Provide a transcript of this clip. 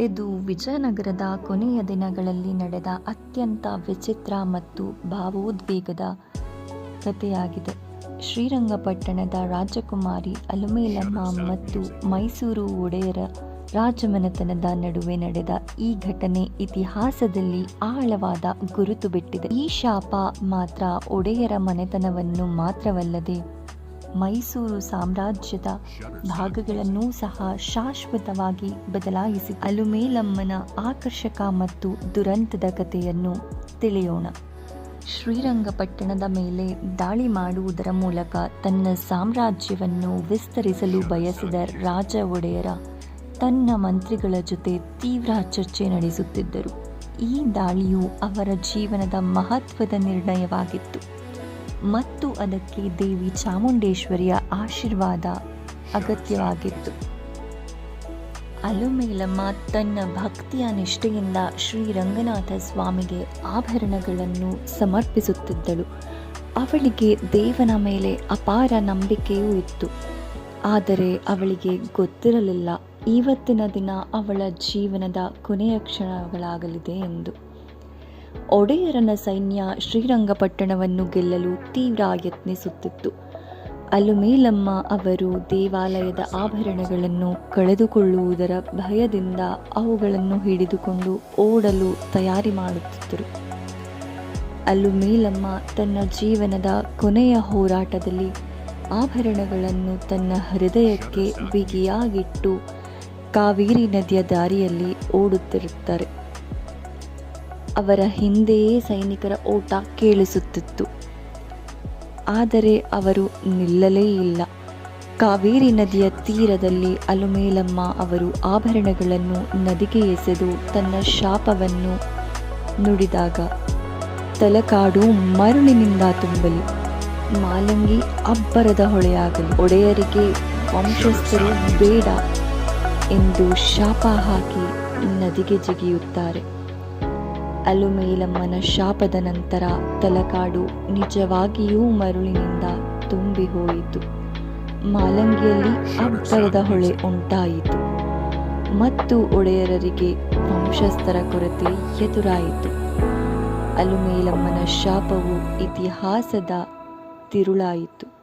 ಇದು ವಿಜಯನಗರದ ಕೊನೆಯ ದಿನಗಳಲ್ಲಿ ನಡೆದ ಅತ್ಯಂತ ವಿಚಿತ್ರ ಮತ್ತು ಭಾವೋದ್ವೇಗದ ಕಥೆಯಾಗಿದೆ ಶ್ರೀರಂಗಪಟ್ಟಣದ ರಾಜಕುಮಾರಿ ಅಲುಮೇಲಮ್ಮ ಮತ್ತು ಮೈಸೂರು ಒಡೆಯರ ರಾಜಮನೆತನದ ನಡುವೆ ನಡೆದ ಈ ಘಟನೆ ಇತಿಹಾಸದಲ್ಲಿ ಆಳವಾದ ಗುರುತು ಬಿಟ್ಟಿದೆ. ಈ ಶಾಪ ಮಾತ್ರ ಒಡೆಯರ ಮನೆತನವನ್ನು ಮಾತ್ರವಲ್ಲದೆ ಮೈಸೂರು ಸಾಮ್ರಾಜ್ಯದ ಭಾಗಗಳನ್ನೂ ಸಹ ಶಾಶ್ವತವಾಗಿ ಬದಲಾಯಿಸಿ ಅಲುಮೇಲಮ್ಮನ ಆಕರ್ಷಕ ಮತ್ತು ದುರಂತದ ಕಥೆಯನ್ನು ತಿಳಿಯೋಣ. ಶ್ರೀರಂಗಪಟ್ಟಣದ ಮೇಲೆ ದಾಳಿ ಮಾಡುವುದರ ಮೂಲಕ ತನ್ನ ಸಾಮ್ರಾಜ್ಯವನ್ನು ವಿಸ್ತರಿಸಲು ಬಯಸಿದ ರಾಜ ಒಡೆಯರ ತನ್ನ ಮಂತ್ರಿಗಳ ಜೊತೆ ತೀವ್ರ ಚರ್ಚೆ ನಡೆಸುತ್ತಿದ್ದರು. ಈ ದಾಳಿಯು ಅವರ ಜೀವನದ ಮಹತ್ವದ ನಿರ್ಣಯವಾಗಿತ್ತು. ಮತ್ತು ಅದಕ್ಕೆ ದೇವಿ ಚಾಮುಂಡೇಶ್ವರಿಯ ಆಶೀರ್ವಾದ ಅಗತ್ಯವಾಗಿತ್ತು. ಅಲುಮೇಲಮ್ಮ ತನ್ನ ಭಕ್ತಿಯ ನಿಷ್ಠೆಯಿಂದ ಶ್ರೀರಂಗನಾಥ ಸ್ವಾಮಿಗೆ ಆಭರಣಗಳನ್ನು ಸಮರ್ಪಿಸುತ್ತಿದ್ದಳು. ಅವಳಿಗೆ ದೇವನ ಮೇಲೆ ಅಪಾರ ನಂಬಿಕೆಯೂ ಇತ್ತು. ಆದರೆ ಅವಳಿಗೆ ಗೊತ್ತಿರಲಿಲ್ಲ, ಇವತ್ತಿನ ದಿನ ಅವಳ ಜೀವನದ ಕೊನೆಯ ಕ್ಷಣಗಳಾಗಲಿದೆ ಎಂದು. ಒಡೆಯರನ ಸೈನ್ಯ ಶ್ರೀರಂಗಪಟ್ಟಣವನ್ನು ಗೆಲ್ಲಲು ತೀವ್ರ ಯತ್ನಿಸುತ್ತಿತ್ತು. ಅಲುಮೇಲಮ್ಮ ಅವರು ದೇವಾಲಯದ ಆಭರಣಗಳನ್ನು ಕಳೆದುಕೊಳ್ಳುವುದರ ಭಯದಿಂದ ಅವುಗಳನ್ನು ಹಿಡಿದುಕೊಂಡು ಓಡಲು ತಯಾರಿ ಮಾಡುತ್ತಿದ್ದರು. ಅಲುಮೇಲಮ್ಮ ತನ್ನ ಜೀವನದ ಕೊನೆಯ ಹೋರಾಟದಲ್ಲಿ ಆಭರಣಗಳನ್ನು ತನ್ನ ಹೃದಯಕ್ಕೆ ಬಿಗಿಯಾಗಿಟ್ಟು ಕಾವೇರಿ ನದಿಯ ದಾರಿಯಲ್ಲಿ ಓಡುತ್ತಿರುತ್ತಾರೆ. ಅವರ ಹಿಂದೆಯೇ ಸೈನಿಕರ ಓಟ ಕೇಳಿಸುತ್ತಿತ್ತು. ಆದರೆ ಅವರು ನಿಲ್ಲಲೇ ಇಲ್ಲ. ಕಾವೇರಿ ನದಿಯ ತೀರದಲ್ಲಿ ಅಲುಮೇಲಮ್ಮ ಅವರು ಆಭರಣಗಳನ್ನು ನದಿಗೆ ಎಸೆದು ತನ್ನ ಶಾಪವನ್ನು ನುಡಿದಾಗ ತಲಕಾಡು ಮರುಳಿನಿಂದ ತುಂಬಲಿ. ಮಾಲಂಗಿ ಅಬ್ಬರದ ಹೊಳೆಯಾಗಲಿ. ಒಡೆಯರಿಗೆ ವಂಶಸ್ಥರು ಬೇಡ ಎಂದು ಶಾಪ ಹಾಕಿ ನದಿಗೆ ಜಿಗಿಯುತ್ತಾರೆ. ಅಲುಮೇಲಮ್ಮನ ಶಾಪದ ನಂತರ ತಲಕಾಡು ನಿಜವಾಗಿಯೂ ಮರುಳಿನಿಂದ ತುಂಬಿ ಹೋಯಿತು. ಮಾಲಂಗಿಯಲ್ಲಿ ಅಬ್ಬರದ ಹೊಳೆ ಉಂಟಾಯಿತು. ಮತ್ತು ಒಡೆಯರರಿಗೆ ವಂಶಸ್ಥರ ಕೊರತೆ ಎದುರಾಯಿತು. ಅಲುಮೇಲಮ್ಮನ ಶಾಪವು ಇತಿಹಾಸದ ತಿರುಳಾಯಿತು.